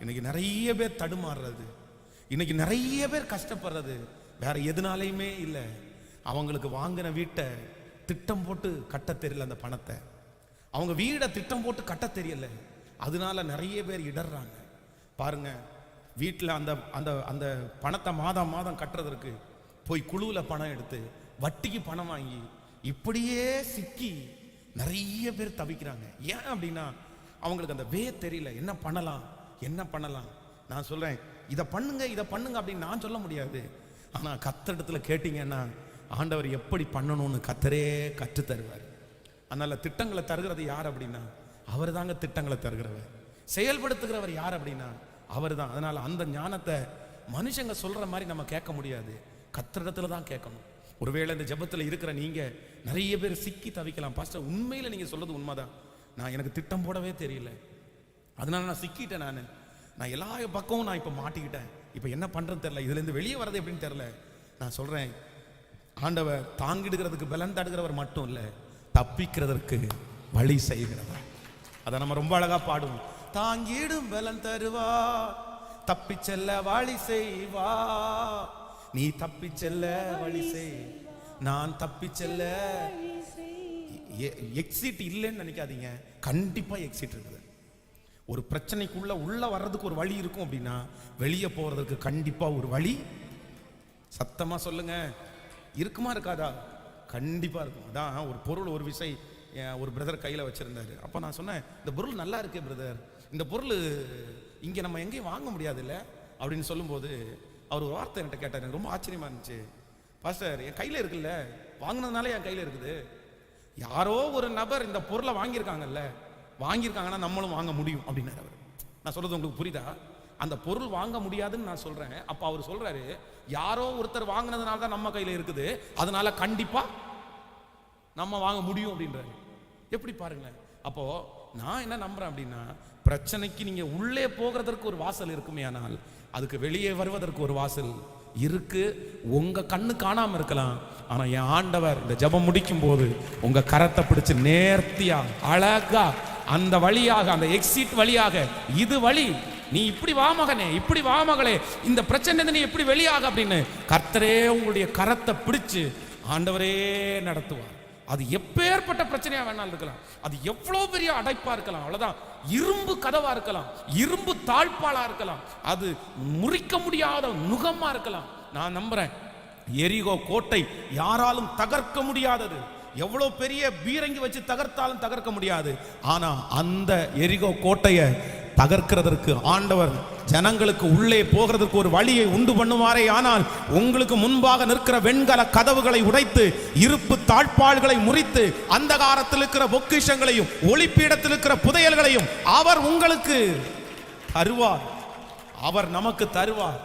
இன்னைக்கு நிறைய பேர் தடுமாறுறது. இன்னைக்கு நிறைய பேர் கஷ்டப்படுறது. வேற எதுனாலையுமே இல்லை. அவங்களுக்கு வாங்கின வீட்டை திட்டம் போட்டு கட்ட தெரியல அந்த பணத்தை. அவங்க வீடை திட்டம் போட்டு கட்ட தெரியல. அதனால நிறைய பேர் இடர்றாங்க. பாருங்க வீட்டில் அந்த அந்த அந்த பணத்தை மாதம் மாதம் கட்டுறதற்கு போய் குழுவில் பணம் எடுத்து வட்டிக்கு பணம் வாங்கி இப்படியே சிக்கி நிறைய பேர் தவிக்கிறாங்க. ஏன் அப்படின்னா அவங்களுக்கு அந்த வே தெரியல. என்ன பண்ணலாம்? என்ன பண்ணலாம்? நான் சொல்கிறேன் இதை பண்ணுங்க இதை பண்ணுங்க அப்படின்னு நான் சொல்ல முடியாது. ஆனால் கத்தரிடத்துல கேட்டிங்கன்னா ஆண்டவர் எப்படி பண்ணணும்னு கத்தரே கற்று தருவார். அதனால் திட்டங்களை தருகிறது யார் அப்படின்னா அவர் தாங்க திட்டங்களை தருகிறவர். செயல்படுத்துகிறவர் யார் அப்படின்னா அவர் தான். அதனால் அந்த ஞானத்தை மனுஷங்க சொல்கிற மாதிரி நம்ம கேட்க முடியாது. கத்திரிடத்துல தான் கேட்கணும். ஒருவேளை இந்த ஜபத்தில் இருக்கிற நீங்கள் நிறைய பேர் சிக்கி தவிக்கலாம். பாஸ்டர் உண்மையில் நீங்கள் சொல்றது உண்மைதான். நான் எனக்கு திட்டம் போடவே தெரியல. அதனால நான் சிக்கிட்டேன் நான். நான் எல்லா பக்கமும் நான் இப்போ மாட்டிக்கிட்டேன். இப்போ என்ன பண்றது தெரில இதுலேருந்து வெளியே வர்றது எப்படின்னு தெரில நான் சொல்கிறேன் ஆண்டவர் தாங்கிடுகிறதுக்கு பலன் தடுக்கிறவர் மட்டும் இல்லை தப்பிக்கிறதற்கு வழி செய்கிறவர். அதை நம்ம ரொம்ப அழகா பாடுவோம். தாங்கிடும் பலன் தருவா தப்பி செல்ல வழி செய்வா. நீ தப்பி செல்ல வழி செய் நான் தப்பி செல்ல. எக்ஸிட் இல்லைன்னு நினைக்காதீங்க. கண்டிப்பாக எக்ஸிட் இருக்குது. ஒரு பிரச்சனைக்குள்ள உள்ள வர்றதுக்கு ஒரு வழி இருக்கும் அப்படின்னா வெளியே போறதுக்கு கண்டிப்பா ஒரு வழி. சத்தமா சொல்லுங்க. இருக்குமா இருக்காதா? கண்டிப்பா இருக்கும். அதான் ஒரு பொருள் ஒரு விசை ஒரு பிரதர் கையில் வச்சுருந்தாரு. அப்போ நான் சொன்னேன் இந்த பொருள் நல்லா இருக்கு பிரதர் இந்த பொருள் இங்கே நம்ம எங்கேயும் வாங்க முடியாதுல்ல? அப்படின்னு சொல்லும்போது அவர் ஒரு வார்த்தை என்கிட்ட கேட்டார். எனக்கு ரொம்ப ஆச்சரியமா இருந்துச்சு. பாஸ்டர் என் கையில் இருக்குல்ல. வாங்கினதுனால என் கையில் இருக்குது. யாரோ ஒரு நபர் இந்த பொருளை வாங்கியிருக்காங்கல்ல. வாங்கியிருக்காங்கன்னா நம்மளும் வாங்க முடியும் அப்படின்னாரு அவர். நான் சொல்றது உங்களுக்கு புரியுதா? அந்த பொருள் வாங்க முடியாதுன்னு நான் சொல்கிறேன் அப்போ அவர் சொல்கிறாரு யாரோ ஒருத்தர் வாங்கினதுனால தான் நம்ம கையில் இருக்குது. அதனால கண்டிப்பாக நம்ம வாங்க முடியும் அப்படின்றாரு. எப்படி பாருங்களேன். அப்போ நான் என்ன நம்புறேன் அப்படின்னா பிரச்சனைக்கு நீங்கள் உள்ளே போகிறதற்கு ஒரு வாசல் இருக்குமே ஆனால் அதுக்கு வெளியே வருவதற்கு ஒரு வாசல் இருக்கு. உங்க கண்ணு காணாம இருக்கலாம். ஆனா என் ஆண்டவர் இந்த ஜெபம் முடிக்கும் போது உங்க கரத்தை பிடிச்சு நேர்த்தியா அழகா அந்த வழியாக அந்த எக்ஸிட் வழியாக இது வழி. நீ இப்படி வா மகனே இப்படி வா மகளே இந்த பிரச்சனை நீ எப்படி வெளியாக அப்படின்னு கர்த்தரே உங்களுடைய கரத்தை பிடிச்சு ஆண்டவரே நடத்துவார். அது எப்பேற்பட்ட பிரச்சனையா வேணாலும் இருக்கலாம். அது எவ்வளோ பெரிய அடைப்பா இருக்கலாம் அவ்வளவுதான். இரும்பு கதவா இருக்கலாம் இரும்பு தாழ்பாலா இருக்கலாம் அது முறிக்க முடியாத நுகமா இருக்கலாம். நான் நம்புறேன் எரிகோ கோட்டை யாராலும் தகர்க்க முடியாதது. எவ்வளோ பெரிய பீரங்கி வச்சு தகர்த்தாலும் தகர்க்க முடியாது. ஆனா அந்த எரிகோ கோட்டையை தகர்க்கிறதற்கு ஆண்டவர் ஜனங்களுக்கு உள்ளே போகிறதற்கு ஒரு வழியை உண்டு பண்ணுவாரே. ஆனால் உங்களுக்கு முன்பாக நிற்கிற வெண்கல கதவுகளை உடைத்து இருப்பு தாழ்பாள்களை முறித்து அந்தகாரத்தில் இருக்கிற பொக்கிஷங்களையும் ஒளிப்பீடத்தில் இருக்கிற புதையல்களையும் அவர் உங்களுக்கு தருவார். அவர் நமக்கு தருவார்.